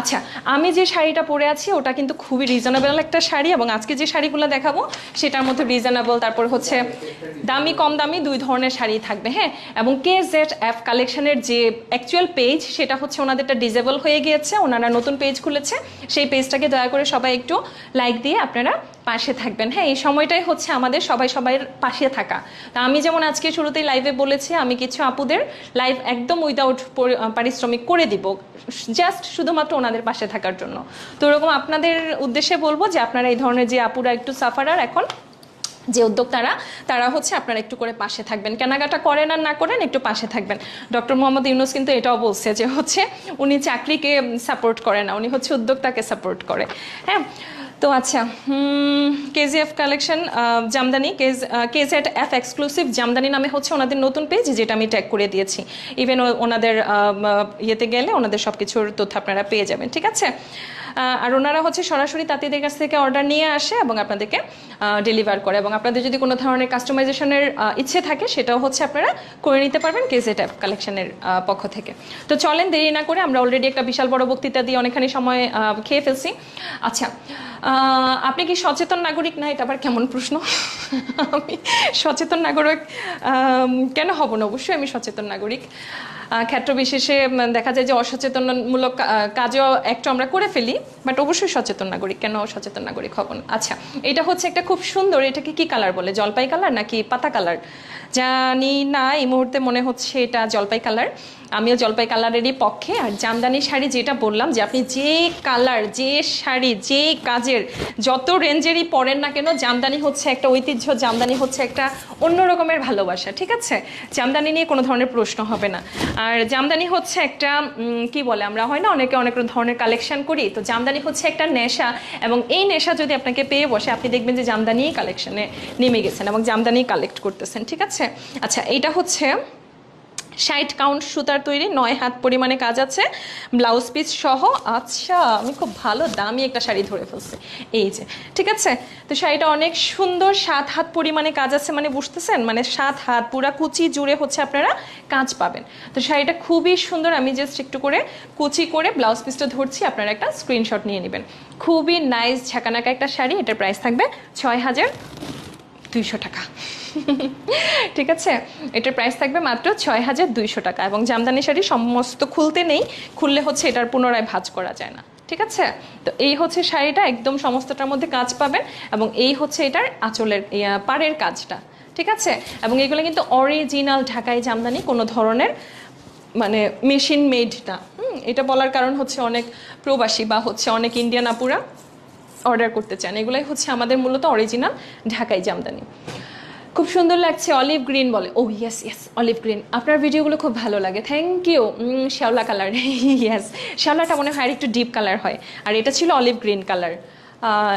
আচ্ছা আমি যে শাড়িটা পরে আছি, ওটা কিন্তু খুবই রিজনেবল একটা শাড়ি এবং আজকে যে শাড়িগুলো দেখাবো, সেটার মধ্যে রিজনেবল তারপর হচ্ছে দামি, কম দামি দুই ধরনের শাড়ি থাকবে হ্যাঁ? এবং কে জেড অ্যাপ কালেকশনের যে অ্যাকচুয়াল পেজ সেটা হচ্ছে ওনাদেরটা ডিজেবল হয়ে গিয়েছে, ওনারা নতুন পেজ খুলেছে, সেই পেজটাকে দয়া করে সবাই একটু লাইক দিয়ে আপনারা পাশে থাকবেন। হ্যাঁ এই সময়টাই হচ্ছে আমাদের সবাই সবাই পাশে থাকা। তা আমি যেমন আজকে শুরুতেই লাইভে বলেছি, আমি কিছু আপুদের লাইভ একদম উইদাউট পারিশ্রমিক করে দিব জাস্ট শুধুমাত্র ওনাদের পাশে থাকার জন্য। তো ওরকম আপনাদের উদ্দেশ্যে বলব যে আপনারা এই ধরনের যে আপুরা একটু সাফারার এখন, যে উদ্যোক্তারা, তারা হচ্ছে আপনারা একটু করে পাশে থাকবেন। কেনাকাটা করেন আর না করেন, একটু পাশে থাকবেন। ডক্টর মোহাম্মদ ইউনুস কিন্তু এটাও বলছে যে হচ্ছে, উনি চাকরিকে সাপোর্ট করে না, উনি হচ্ছে উদ্যোক্তাকে সাপোর্ট করে। হ্যাঁ তো আচ্ছা কেজিএফ কালেকশন জামদানি কেজ কেজেট এফ এক্সক্লুসিভ জামদানি নামে হচ্ছে ওনাদের নতুন পেজ যেটা আমি ট্যাগ করে দিয়েছি। ইভেন ওনাদের ইয়েতে গেলে ওনাদের সব কিছুর তথ্য আপনারা পেয়ে যাবেন, ঠিক আছে? আর ওনারা হচ্ছে সরাসরি তাঁতিদের কাছ থেকে অর্ডার নিয়ে আসে এবং আপনাদেরকে ডেলিভার করে এবং আপনাদের যদি কোনো ধরনের কাস্টমাইজেশনের ইচ্ছে থাকে সেটাও হচ্ছে আপনারা করে নিতে পারবেন কেজেট অ্যাপ কালেকশনের পক্ষ থেকে। তো চলেন দেরি না করে আমরা অলরেডি একটা বিশাল বড় বক্তৃতা দিয়ে অনেকখানি সময় খেয়ে ফেলছি। আচ্ছা আপনি কি সচেতন নাগরিক? না, এটা আবার কেমন প্রশ্ন? আমি সচেতন নাগরিক কেন হব না? অবশ্যই আমি সচেতন নাগরিক। ক্ষেত্র বিশেষে দেখা যায় যে অসচেতনমূলক কাজও একটু আমরা করে ফেলি, বাট অবশ্যই সচেতন নাগরিক। কেন সচেতন নাগরিক হব না? আচ্ছা এটা হচ্ছে একটা খুব সুন্দর, এটাকে কি কালার বলে? জলপাই কালার নাকি পাতা কালার? জানি না, এই মুহূর্তে মনে হচ্ছে এটা জলপাই কালার। আমিও জলপাই কালারেরই পক্ষে। আর জামদানি শাড়ি যেটা বললাম যে আপনি যে কালার, যে শাড়ি, যে কাজের, যত রেঞ্জেরই পরেন না কেন, জামদানি হচ্ছে একটা ঐতিহ্য, জামদানি হচ্ছে একটা অন্য রকমের ভালোবাসা, ঠিক আছে? জামদানি নিয়ে কোনো ধরনের প্রশ্ন হবে না। আর জামদানি হচ্ছে একটা কি বলে, আমরা হয় না অনেকে অনেক ধরনের কালেকশন করি, তো জামদানি হচ্ছে একটা নেশা এবং এই নেশা যদি আপনাকে পেয়ে বসে, আপনি দেখবেন যে জামদানি কালেকশনে নেমে গেছেন এবং জামদানি কালেক্ট করতেছেন, ঠিক আছে? আচ্ছা এটা হচ্ছে ষাট কাউন্ট সুতার তৈরি, নয় হাত পরিমাণে কাজ আছে, ব্লাউজ পিস সহ। আচ্ছা আমি খুব ভালো, দামি একটা শাড়ি ধরে ফেলছি। এই যে, ঠিক আছে? তো শাড়িটা অনেক সুন্দর, সাত হাত পরিমাণে কাজ আছে মানে বুঝতেছেন? মানে সাত হাত, পুরা কুচি জুড়ে হচ্ছে আপনারা কাজ পাবেন। তো শাড়িটা খুবই সুন্দর, আমি জাস্ট একটু করে কুচি করে ব্লাউজ পিসটা ধরছি, আপনারা একটা স্ক্রিনশট নিয়ে নেবেন। খুবই নাইস ঝাঁকানাকা একটা শাড়ি, এটার প্রাইস থাকবে ছয় হাজার দুইশো টাকা। ঠিক আছে? এটার প্রাইস থাকবে মাত্র ছয় হাজার দুইশো টাকা এবং জামদানি শাড়ি সমস্ত খুলতে নেই, খুললে হচ্ছে এটার পুনরায় ভাজ করা যায় না। ঠিক আছে? তো এই হচ্ছে শাড়িটা, একদম সমস্তটার মধ্যে কাজ পাবেন এবং এই হচ্ছে এটার আঁচলের পাড়ের কাজটা। ঠিক আছে? এবং এগুলো কিন্তু অরিজিনাল ঢাকাই জামদানি, কোনো ধরনের মানে মেশিন মেড না। এটা বলার কারণ হচ্ছে অনেক প্রবাসী বা হচ্ছে অনেক ইন্ডিয়ান আপুরা অর্ডার করতে চান। এগুলাই হচ্ছে আমাদের মূলত অরিজিনাল ঢাকাই জামদানি। খুব সুন্দর লাগছে অলিভ গ্রিন বলে। ও ইয়েস ইয়েস অলিভ গ্রিন আপনার ভিডিওগুলো খুব ভালো লাগে। থ্যাংক ইউ শ্যাওলা কালার ইয়েস শ্যাওলাটা মনে হয় আর একটু ডিপ কালার হয়। আর এটা ছিল অলিভ গ্রিন কালার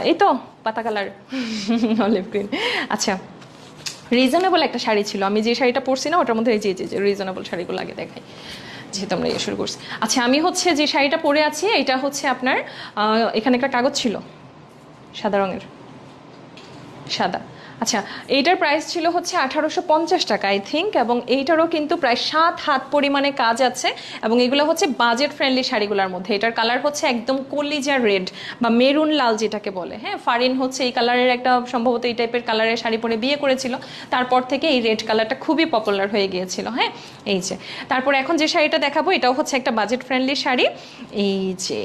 এই তো পাতা কালার অলিভ গ্রিন আচ্ছা রিজনেবল একটা শাড়ি ছিল। আমি যে শাড়িটা পরছি না, ওটার মধ্যে এই যে যে রিজনেবল শাড়িগুলো আগে দেখাই, যেহেতু আমরা ইয়ে শুরু করছি। আচ্ছা আমি হচ্ছে যে শাড়িটা পরে আছি এটা হচ্ছে আপনার এখানে একটা কাগজ ছিল। সাদা রঙের সাদা। আচ্ছা এইটার প্রাইস ছিল হচ্ছে আঠারোশো পঞ্চাশ টাকা আই থিঙ্ক এবং এইটারও কিন্তু প্রায় সাত হাত পরিমাণে কাজ আছে, এবং এগুলো হচ্ছে বাজেট ফ্রেন্ডলি শাড়িগুলোর মধ্যে। এটার কালার হচ্ছে একদম কলিজা রেড বা মেরুন লাল যেটাকে বলে হ্যাঁ? ফারিন হচ্ছে এই কালারের একটা, সম্ভবত এই টাইপের কালারের শাড়ি পরে বিয়ে করেছিল। তারপর থেকে এই রেড কালারটা খুবই পপুলার হয়ে গিয়েছিল হ্যাঁ? এই যে, তারপর এখন যে শাড়িটা দেখাবো, এটাও হচ্ছে একটা বাজেট ফ্রেন্ডলি শাড়ি। এই যে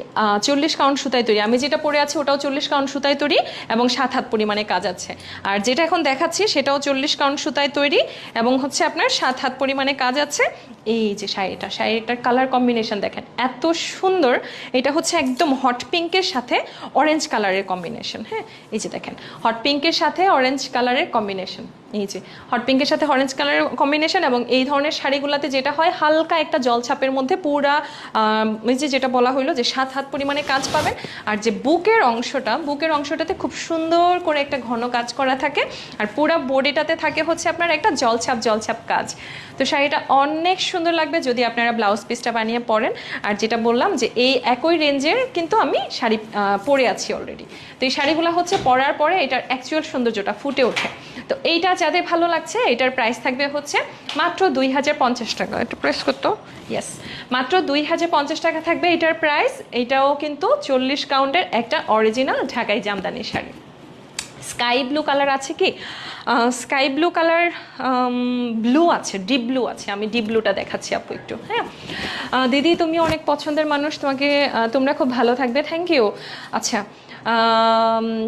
চল্লিশ কাউন্ট সুতায় তৈরি। আমি যেটা পরে আছি, ওটাও চল্লিশ কাউন্ট সুতায় তৈরি, এবং সাত হাত পরিমাণে কাজ আছে। আর যেটা এখন দেখাচ্ছি, সেটাও চল্লিশ কাউন্ট সুতায় তৈরি এবং হচ্ছে আপনার সাত হাত পরিমাণে কাজ আছে। এই যে শাড়িটা, শাড়িটার কালার কম্বিনেশন দেখেন, এত সুন্দর। এটা হচ্ছে একদম হট পিঙ্কের সাথে অরেঞ্জ কালারের কম্বিনেশন হ্যাঁ? এই যে দেখেন হট পিঙ্কের সাথে অরেঞ্জ কালারের কম্বিনেশন এই যে হট পিঙ্কের সাথে অরেঞ্জ কালারের কম্বিনেশন এবং এই ধরনের শাড়িগুলোতে যেটা হয়, হালকা একটা জলছাপের মধ্যে পুরা এই যে যেটা বলা হইল যে সাত হাত পরিমাণে কাজ পাবেন আর যে বুকের অংশটা, বুকের অংশটাতে খুব সুন্দর করে একটা ঘন কাজ করা থাকে। আর পুরা বডিটাতে থাকে হচ্ছে আপনার একটা জলছাপ জলছাপ কাজ। তো শাড়িটা অনেক সুন্দর লাগবে যদি আপনারা ব্লাউজ পিসটা বানিয়ে পরেন। আর যেটা বললাম যে এই একই রেঞ্জের কিন্তু আমি শাড়ি পরে আছি অলরেডি তো এই শাড়িগুলো হচ্ছে পরার পরে এটার অ্যাকচুয়াল সৌন্দর্যটা ফুটে ওঠে। তো এইটা যাদের ভালো লাগছে, এটার প্রাইস থাকবে হচ্ছে মাত্র দুই হাজার পঞ্চাশ টাকা। একটু প্রেস করতো? ইয়েস মাত্র দুই হাজার পঞ্চাশ টাকা থাকবে এটার প্রাইস এটাও কিন্তু চল্লিশ কাউন্টের একটা অরিজিনাল ঢাকাই Jamdani sari. Sky blue colour আছে কি? স্কাই ব্লু কালার ব্লু আছে, ডিপ ব্লু আছে। আমি ডিপ ব্লুটা দেখাচ্ছি আপু একটু হ্যাঁ? দিদি, তুমি অনেক পছন্দের মানুষ, তোমাকে তোমরা খুব ভালো থাকবে, থ্যাংক ইউ। আচ্ছা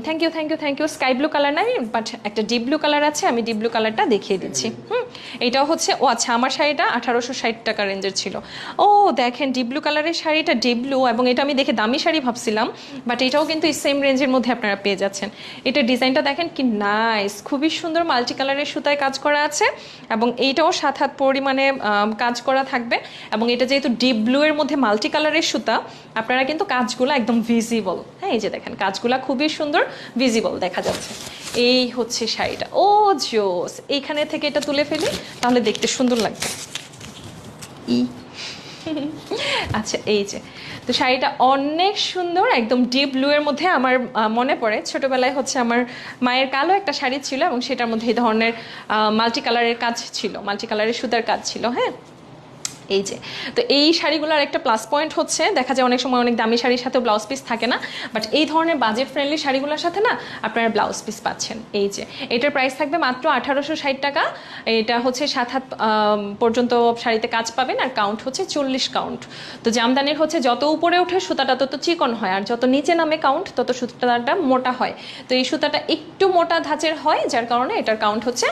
thank you thank you thank you sky blue colour নাই বাট একটা ডিপ ব্লু কালার আছে, আমি ডিপ ব্লু কালারটা দেখিয়ে দিচ্ছি। হুম এটাও হচ্ছে, ও আচ্ছা আমার শাড়িটা আঠারোশো ষাট টাকা রেঞ্জের ছিল। ও, দেখেন ডিপ ব্লু কালারের শাড়িটা ডিপ ব্লু এবং এটা আমি দেখে দামি শাড়ি ভাবছিলাম বাট এটাও কিন্তু এই সেম রেঞ্জের মধ্যে আপনারা পেয়ে যাচ্ছেন। এটা ডিজাইনটা দেখেন কি নাইস খুবই সুন্দর মাল্টি কালারের সুতায় কাজ করা আছে, এবং এইটাও সাত হাত পরিমাণে কাজ করা থাকবে, এবং এটা যেহেতু ডিপ ব্লু এর মধ্যে মাল্টি কালারের সুতা, আপনারা কিন্তু কাজগুলো একদম ভিজিবল হ্যাঁ এই যে দেখেন কাজগুলো খুবই সুন্দর ভিজিবল দেখা যাচ্ছে। এই হচ্ছে শাড়িটা। ও জোস এইখানে থেকে এটা তুলে ফেলি তাহলে দেখতে সুন্দর লাগবে। ই। আচ্ছা এই যে। তো শাড়িটা অনেক সুন্দর একদম ডিপ ব্লু এর মধ্যে আমার মনে পড়ে। ছোটবেলায় হচ্ছে আমার মায়ের কালো একটা শাড়ি ছিল এবং সেটার মধ্যে এই ধরনের মাল্টি কালারের কাজ ছিল মাল্টি কালারের সুতার কাজ ছিল হ্যাঁ? এই যে। তো এই শাড়িগুলোর একটা প্লাস পয়েন্ট হচ্ছে, দেখা যায় অনেক সময় অনেক দামি শাড়ির সাথে ব্লাউজ পিস থাকে না বাট এই ধরনের বাজেট ফ্রেন্ডলি শাড়িগুলোর সাথে না আপনারা ব্লাউজ পিস পাচ্ছেন। এই যে, এটার প্রাইস থাকবে মাত্র আঠারোশো ষাট টাকা, এটা হচ্ছে সাত হাত পর্যন্ত শাড়িতে কাজ পাবেন, আর কাউন্ট হচ্ছে চল্লিশ কাউন্ট তো জামদানির হচ্ছে যত উপরে ওঠে সুতাটা তত চিকন হয়, আর যত নিচে নামে কাউন্ট তত সুতাটা মোটা হয়। তো এই সুতাটা একটু মোটা ধাঁচের হয়, যার কারণে এটার কাউন্ট হচ্ছে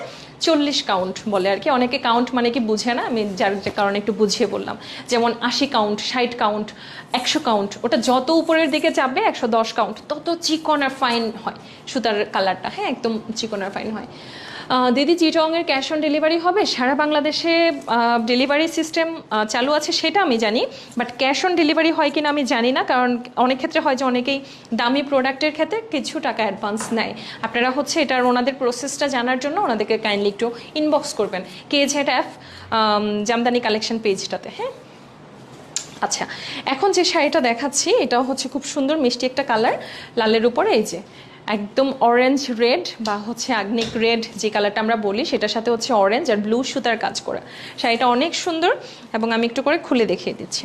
চল্লিশ কাউন্ট বলে আর কি। অনেকে কাউন্ট মানে কি বুঝে না, আমি যার কারণে একটু বুঝিয়ে বললাম। যেমন আশি কাউন্ট ষাট কাউন্ট একশো কাউন্ট ওটা যত উপরের দিকে যাবে একশো দশ কাউন্ট তত চিকন আর ফাইন হয়। সুতার কালারটা হ্যাঁ একদম চিকন আর ফাইন হয়। দিদি চিটংয়ের ক্যাশ অন ডেলিভারি হবে? সারা বাংলাদেশে ডেলিভারি সিস্টেম চালু আছে সেটা আমি জানি বাট ক্যাশ অন ডেলিভারি হয় কিনা আমি জানি না, কারণ অনেক ক্ষেত্রে হয় যে অনেকেই দামি প্রোডাক্টের ক্ষেত্রে কিছু টাকা অ্যাডভান্স নেয়। আপনারা হচ্ছে এটার ওনাদের প্রসেসটা জানার জন্য ওনাদেরকে কাইন্ডলি একটু ইনবক্স করবেন। K Z F Jamdani collection পেজটাতে হ্যাঁ? আচ্ছা এখন যে শাড়িটা দেখাচ্ছি, এটাও হচ্ছে খুব সুন্দর, মিষ্টি একটা কালার লালের উপরে, এই যে। একদম অরেঞ্জ রেড বা হচ্ছে আগ্নিক রেড যে কালারটা আমরা বলি, সেটার সাথে হচ্ছে অরেঞ্জ আর ব্লু সুতার কাজ করা। শাড়িটা অনেক সুন্দর এবং আমি একটু করে খুলে দেখিয়ে দিচ্ছি।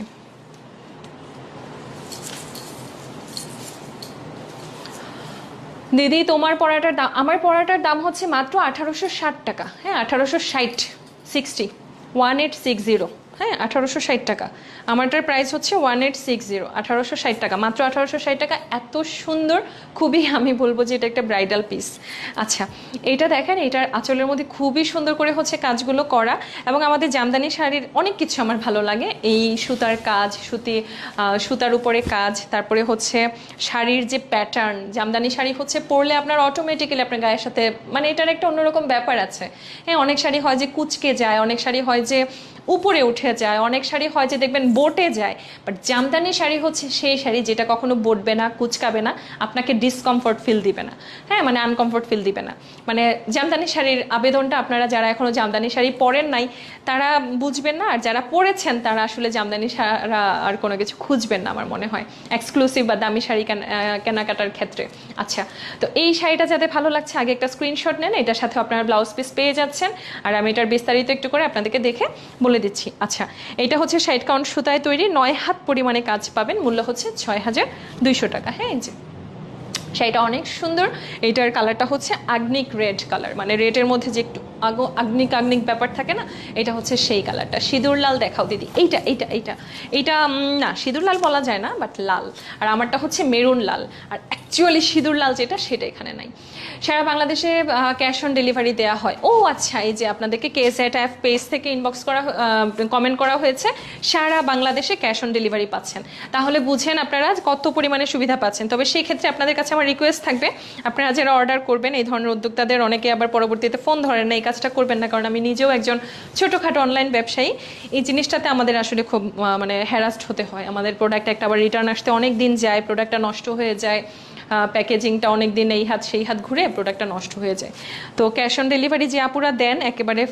দিদি, তোমার পড়াটার দাম, আমার পড়াটার দাম হচ্ছে মাত্র আঠারোশো ষাট টাকা। হ্যাঁ আঠারোশো ষাট sixty one eight six zero হ্যাঁ আঠারোশো ষাট টাকা। আমারটার প্রাইস হচ্ছে ওয়ান এইট সিক্স জিরো আঠারোশো ষাট টাকা। মাত্র আঠারোশো ষাট টাকা, এত সুন্দর, খুবই আমি বলব যে এটা একটা ব্রাইডাল পিস আচ্ছা এটা দেখেন এটার আঁচলের মধ্যে খুবই সুন্দর করে হচ্ছে কাজগুলো করা এবং আমাদের জামদানি শাড়ির অনেক কিছু আমার ভালো লাগে। এই সুতার কাজ, সুতি সুতার উপরে কাজ, তারপরে হচ্ছে শাড়ির যে প্যাটার্ন জামদানি শাড়ি হচ্ছে পরলে আপনার অটোমেটিক্যালি আপনার গায়ের সাথে মানে এটার একটা অন্যরকম ব্যাপার আছে। হ্যাঁ অনেক শাড়ি হয় যে কুচকে যায়, অনেক শাড়ি হয় যে উপরে উঠে যায়। অনেক শাড়ি হয় যে দেখবেন বোটে যায় বাট জামদানি শাড়ি হচ্ছে সেই শাড়ি যেটা কখনো বটবে না, কুচকাবে না, আপনাকে ডিসকমফর্ট ফিল দিবে না। হ্যাঁ মানে আনকমফর্ট ফিল দিবে না। মানে জামদানি শাড়ির আবেদনটা আপনারা যারা এখনও জামদানি শাড়ি পরেন নাই, তারা বুঝবেন না, আর যারা পরেছেন তারা আসলে জামদানি সারা আর কোনো কিছু খুঁজবেন না আমার মনে হয়। এক্সক্লুসিভ বা দামি শাড়ি কেনা- কেনাকাটার ক্ষেত্রে। আচ্ছা তো এই শাড়িটা যাতে ভালো লাগছে, আগে একটা স্ক্রিনশট নেন, এটার সাথে আপনারা ব্লাউজ পিস পেয়ে যাচ্ছেন। আর আমি এটার বিস্তারিত একটু করে আপনাদেরকে দেখে বলে দিচ্ছি। আচ্ছা এটা হচ্ছে ষাট কাউন্ট সুতায় তৈরি, নয় হাত পরিমাণে কাজ পাবেন, মূল্য হচ্ছে ছয় হাজার দুইশো টাকা। হ্যাঁ যে। শাড়িটা অনেক সুন্দর। এটার কালারটা হচ্ছে আগ্নিক রেড কালার মানে রেডের মধ্যে যে একটু আগো আগ্নিক আগ্নিক ব্যাপার থাকে না, এটা হচ্ছে সেই কালারটা। সিঁদুর লাল দেখাও দিদি। এইটা এইটা এইটা। এইটা না, সিঁদুর লাল বলা যায় না বাট লাল। আর আমারটা হচ্ছে মেরুন লাল। আর অ্যাকচুয়ালি সিঁদুর লাল যেটা, সেটা এখানে নাই। সারা বাংলাদেশে ক্যাশ অন ডেলিভারি দেওয়া হয়। ও আচ্ছা এই যে আপনাদেরকে কেএসএট অ্যাপ পেজ থেকে ইনবক্স করা কমেন্ট করা হয়েছে, সারা বাংলাদেশে ক্যাশ অন ডেলিভারি পাচ্ছেন। তাহলে বুঝেন আপনারা কত পরিমাণে সুবিধা পাচ্ছেন। তবে সেই ক্ষেত্রে আপনাদের কাছে আমার রিকোয়েস্ট থাকবে, আপনারা যারা অর্ডার করবেন, এই ধরনের উদ্যোক্তাদের অনেকে আবার পরবর্তীতে ফোন ধরেন এই কাজটা করবেন না, কারণ আমি নিজেও একজন ছোটোখাটো অনলাইন ব্যবসায়ী। এই জিনিসটাতে আমাদের আসলে খুব মানে হ্যারাস্ট হতে হয়। আমাদের প্রোডাক্ট একটা আবার রিটার্ন আসতে অনেক দিন যায় প্রোডাক্টটা নষ্ট হয়ে যায়। প্যাকেজিংটা অনেক দিন এই হাত, সেই হাত ঘুরে প্রোডাক্টটা নষ্ট হয়ে যায়। তো ক্যাশ অন ডেলিভারি যে আপুরা দেন, একেবারে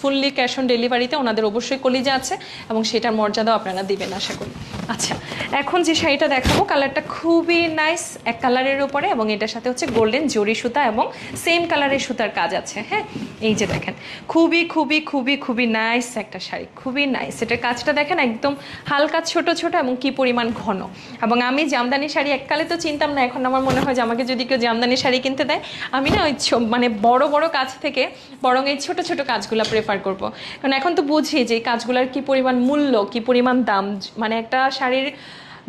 ফুললি ক্যাশ অন ডেলিভারিতে ওনাদের অবশ্যই কলিজা আছে এবং সেটার মর্যাদাও আপনারা দিবেন আশা করি। আচ্ছা এখন যে শাড়িটা দেখাবো কালারটা খুবই নাইস এক কালারের উপরে এবং এটার সাথে হচ্ছে গোল্ডেন জরি সুতা এবং সেম কালারের সুতার কাজ আছে হ্যাঁ? এই যে দেখেন, খুবই খুবই খুবই খুবই নাইস একটা শাড়ি, খুবই নাইস এটার কাজটা দেখেন একদম হালকা ছোট ছোট এবং কি পরিমাণ ঘন। এবং আমি জামদানি শাড়ি এককালে তো চিনতাম না, এখন আমার মনে হয় যে আমাকে যদি কেউ জামদানি শাড়ি কিনতে দেয়, আমি না ওই মানে বড় বড় কাজ থেকে বরং এই ছোট ছোট কাজগুলো প্রেফার করব। কারণ এখন তো বুঝি যে কাজগুলোর কি পরিমাণ মূল্য, কি পরিমাণ দাম মানে একটা শাড়ির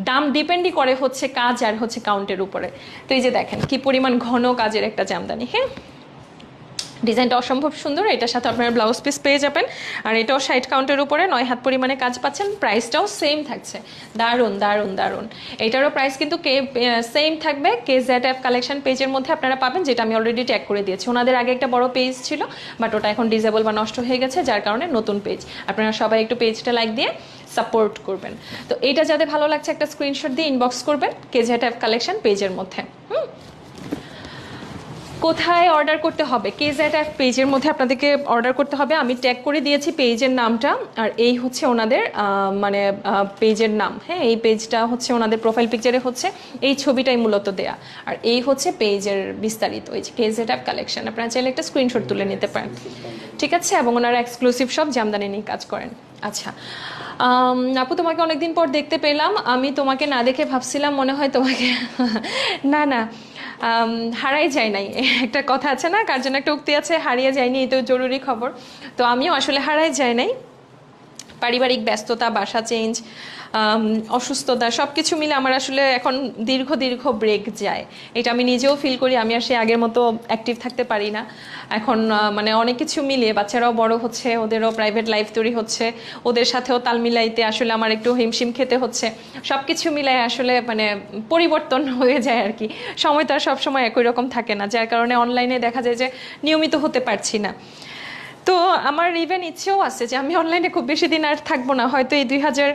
দাম ডিপেন্ডই করে হচ্ছে কাজ আর হচ্ছে কাউন্টের উপরে। তো এই যে দেখেন, কি পরিমাণ ঘন কাজের একটা জামদানি হ্যাঁ? ডিজাইনটা অসম্ভব সুন্দর, এটার সাথে আপনারা ব্লাউজ পিস পেয়ে যাবেন। আর এটাও সাইড কাউন্টের উপরে, নয় হাত পরিমাণে কাজ পাচ্ছেন প্রাইসটাও সেম থাকছে। দারুণ দারুণ দারুণ। এটারও প্রাইস কিন্তু কে সেম থাকবে, কে জেড অ্যাপ কালেকশন পেজের মধ্যে আপনারা পাবেন, যেটা আমি অলরেডি ট্যাগ করে দিয়েছি। ওনাদের আগে একটা বড় পেজ ছিল বাট ওটা এখন ডিজেবল বা নষ্ট হয়ে গেছে, যার কারণে নতুন পেজ আপনারা সবাই একটু পেজটা লাইক দিয়ে সাপোর্ট করবেন। তো এটা যাদের ভালো লাগছে, একটা স্ক্রিনশট দিয়ে ইনবক্স করবেন, কে জেড অ্যাপ কালেকশন পেজের মধ্যে। হুম? কোথায় অর্ডার করতে হবে? কেজেট অ্যাপ পেজের মধ্যে আপনাদেরকে অর্ডার করতে হবে। আমি ট্যাগ করে দিয়েছি পেজের নামটা। আর এই হচ্ছে ওনাদের মানে পেজের নাম। হ্যাঁ এই পেজটা হচ্ছে ওনাদের প্রোফাইল পিকচারে হচ্ছে। এই ছবিটাই মূলত দেয়া। আর এই হচ্ছে পেজের বিস্তারিত। এই যে কেজেট অ্যাপ কালেকশন আপনারা চাইলে একটা স্ক্রিনশট তুলে নিতে পারেন। ঠিক আছে? এবং ওনারা এক্সক্লুসিভ সব জামদানি নিয়ে কাজ করেন। আচ্ছা আপু, তোমাকে অনেকদিন পর দেখতে পেলাম। আমি তোমাকে না দেখে ভাবছিলাম, মনে হয় তোমাকে না না। হারাই যায় নাই। একটা কথা আছে না, কার জন্য একটা উক্তি আছে, হারিয়ে যায়নি তো জরুরি খবর। তো আমিও আসলে হারাই যায় নাই। পারিবারিক ব্যস্ততা, বাসা চেঞ্জ অসুস্থতা সব কিছু মিলে আমার আসলে এখন দীর্ঘ দীর্ঘ ব্রেক যায়। এটা আমি নিজেও ফিল করি, আমি আর সে আগের মতো অ্যাক্টিভ থাকতে পারি না। এখন মানে অনেক কিছু মিলিয়ে বাচ্চারাও বড় হচ্ছে, ওদেরও প্রাইভেট লাইফ তৈরি হচ্ছে, ওদের সাথেও তাল মিলাইতে আসলে আমার একটু হিমশিম খেতে হচ্ছে। সব কিছু মিলাই আসলে মানে পরিবর্তন হয়ে যায় আর কি। সময় তো আর সবসময় একই রকম থাকে না, যার কারণে অনলাইনে দেখা যায় যে নিয়মিত হতে পারছি না। তো আমার ইভেন ইচ্ছেও আছে যে আমি অনলাইনে খুব বেশি দিন আর থাকব না। হয়তো এই দুই হাজার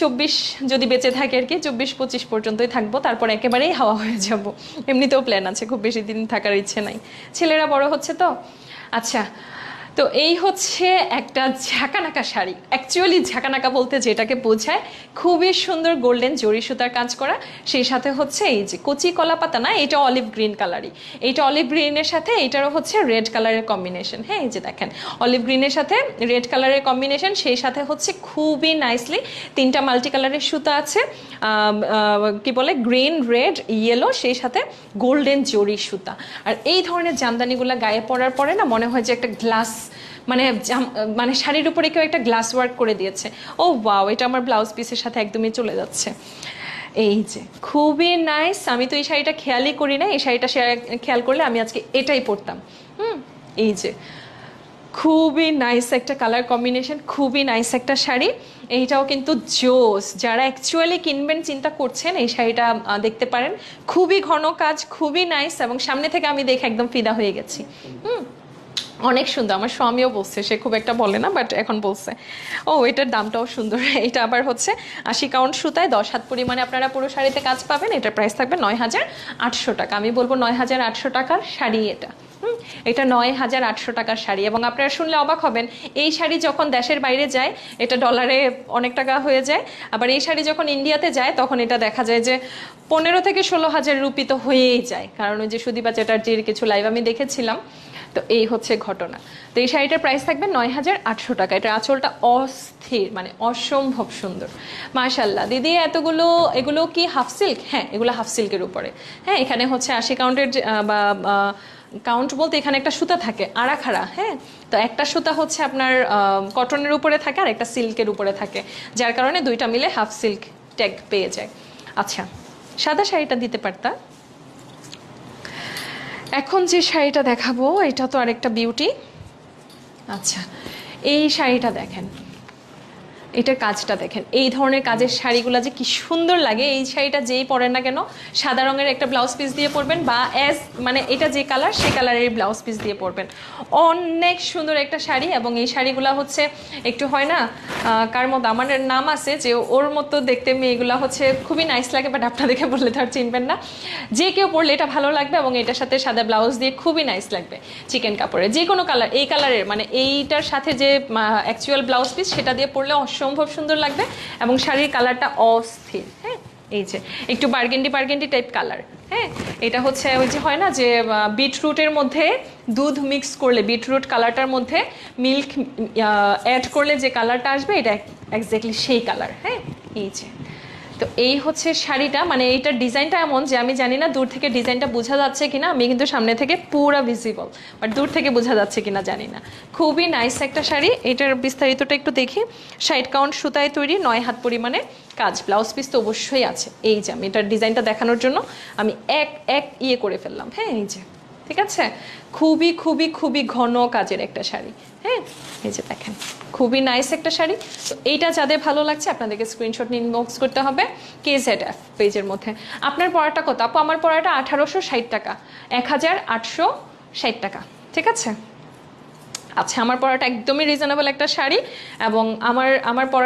চব্বিশ যদি বেঁচে থাকে আর কি, চব্বিশ পঁচিশ পর্যন্তই থাকব, তারপর একেবারেই হাওয়া হয়ে যাব। এমনিতেও প্ল্যান আছে, খুব বেশি দিন থাকার ইচ্ছে নাই। ছেলেরা বড় হচ্ছে তো? আচ্ছা তো এই হচ্ছে একটা ঝাঁকানাকা শাড়ি। অ্যাকচুয়ালি ঝাঁকানাকা বলতে যেটাকে বোঝায়, খুবই সুন্দর গোল্ডেন জরি সুতার কাজ করা। সেই সাথে হচ্ছে এই যে কচি কলা পাতা না, এটা অলিভ গ্রিন কালারই। এইটা অলিভ গ্রিনের সাথে এইটারও হচ্ছে রেড কালারের কম্বিনেশন। হ্যাঁ এই যে দেখেন, অলিভ গ্রিনের সাথে রেড কালারের কম্বিনেশন। সেই সাথে হচ্ছে খুবই নাইসলি তিনটা মাল্টি কালারের সুতা আছে। কি বলে? গ্রিন, রেড ইয়েলো সেই সাথে গোল্ডেন জরি সুতা। আর এই ধরনের জামদানিগুলো গায়ে পরার পরে না মনে হয় যে একটা গ্লাস মানে মানে শাড়ির উপরে কেউ একটা গ্লাস ওয়ার্ক করে দিয়েছে। ও ওয়াও এটা আমার ব্লাউজ পিসের সাথে একদমই চলে যাচ্ছে। এই যে, খুবই নাইস আমি তো এই শাড়িটা খেয়ালই করি না এই শাড়িটা খেয়াল করলে আমি আজকে এটাই পরতাম। হুম, এই যে, খুবই নাইস একটা কালার কম্বিনেশন খুবই নাইস একটা শাড়ি। এইটাও কিন্তু জোস। যারা অ্যাকচুয়ালি কিনবেন, চিন্তা করছেন, এই শাড়িটা দেখতে পারেন। খুবই ঘন কাজ, খুবই নাইস এবং সামনে থেকে আমি দেখে একদম ফিদা হয়ে গেছি। হুম। অনেক সুন্দর। আমার স্বামীও বলছে, সে খুব একটা বলে না বাট এখন বলছে। ও, এটার দামটাও সুন্দর। এটা আবার হচ্ছে আশি কাউন্ট সুতায় দশ হাত পরিমাণে আপনারা পুরো শাড়িতে কাজ পাবেন। এটার প্রাইস থাকবে নয় হাজার আটশো টাকা। আমি বলব নয় হাজার আটশো টাকার শাড়ি এটা। এটা নয় হাজার আটশো টাকার শাড়ি। এবং আপনারা শুনলে অবাক হবেন, এই শাড়ি যখন দেশের বাইরে যায়, এটা ডলারে অনেক টাকা হয়ে যায়। আবার এই শাড়ি যখন ইন্ডিয়াতে যায়, তখন এটা দেখা যায় যে পনেরো থেকে ষোলো হাজার রুপি তো হয়েই যায়। কারণ ওই যে সুদীপা চ্যাটার্জির কিছু লাইভ আমি দেখেছিলাম। তো এই হচ্ছে ঘটনা। তো এই শাড়িটার প্রাইস থাকবে নয় হাজার আটশো টাকা। এটার আঁচলটা অস্থির মানে অসম্ভব সুন্দর। মাশাল্লাহ দিদি, এতগুলো, এগুলো কি হাফ সিল্ক হ্যাঁ এগুলো হাফ সিল্কের উপরে। হ্যাঁ এখানে হচ্ছে আশি কাউন্টের বা কাউন্ট বলতে এখানে একটা সুতা থাকে আড়াখাড়া হ্যাঁ? তো একটা সুতা হচ্ছে আপনার কটনের উপরে থাকে আর একটা সিল্কের উপরে থাকে। যার কারণে দুইটা মিলে হাফ সিল্ক ট্যাগ পেয়ে যায়। আচ্ছা সাদা শাড়িটা দিতে পারতা? এখন যে শাড়িটা দেখাবো এটা তো আরেকটা বিউটি আচ্ছা এই শাড়িটা দেখেন। এটার কাজটা দেখেন। এই ধরনের কাজের শাড়িগুলো যে কি সুন্দর লাগে, এই শাড়িটা যেই পরেন না কেন, সাদা রঙের একটা ব্লাউজ পিস দিয়ে পরবেন বা অ্যাজ মানে এটা যে কালার সেই কালারের ব্লাউজ পিস দিয়ে পরবেন। অনেক সুন্দর একটা শাড়ি এবং এই শাড়িগুলো হচ্ছে একটু হয় না কার মতো আমার নাম আছে যে ওর মতো দেখতে মেয়েগুলো হচ্ছে খুবই নাইস লাগে বাট আপনাদেরকে বললে তো আর চিনবেন না। যে কেউ পরলে এটা ভালো লাগবে এবং এটার সাথে সাদা ব্লাউজ দিয়ে খুবই নাইস লাগবে চিকেন কাপড়ের যে কোনো কালার এই কালারের মানে এইটার সাথে যে অ্যাকচুয়াল ব্লাউজ পিস সেটা দিয়ে পরলে অসম্ভব সুন্দর লাগবে এবং শাড়ির কালারটা অস্থির হ্যাঁ? এই যে, একটু বার্গেন্ডি বার্গেন্ডি টাইপ কালার হ্যাঁ? এটা হচ্ছে ওই যে হয় না যে বিটরুটের মধ্যে দুধ মিক্স করলে, বিটরুট কালারটার মধ্যে মিল্ক অ্যাড করলে যে কালারটা আসবে, এটা এক্স্যাক্টলি সেই কালার হ্যাঁ? এই যে। তো এই হচ্ছে শাড়িটা। মানে এইটার ডিজাইনটা এমন যে আমি জানি না দূর থেকে ডিজাইনটা বোঝা যাচ্ছে কিনা, আমি কিন্তু সামনে থেকে পুরো ভিজিবল বাট দূর থেকে বোঝা যাচ্ছে কিনা জানি না। খুবই নাইস একটা শাড়ি। এটার বিস্তারিতটা একটু দেখি। সাইড কাউন্ট সুতায় তৈরি, নয় হাত পরিমাণে কাজ। ব্লাউজ পিস তো অবশ্যই আছে। এই যে আমি এটার ডিজাইনটা দেখানোর জন্য আমি এক এক ইয়ে করে ফেললাম। হ্যাঁ এই যে। ঠিক আছে? খুবই খুবই খুবই ঘন কাজের একটা শাড়ি হ্যাঁ? এই যে দেখেন, খুবই নাইস একটা শাড়ি। তো এইটা যাদের ভালো লাগছে, আপনাদেরকে স্ক্রিনশট নিয়ে ইনবক্স করতে হবে কে জেড এফ পেজের মধ্যে। আপনার পড়াটা কত? আপু, আমার পড়াটা আঠারোশো ষাট টাকা এক হাজার আটশো ষাট টাকা, ঠিক আছে? আচ্ছা আমার পড়াটা একদমই রিজনেবল একটা শাড়ি এবং আমার আমার পড়া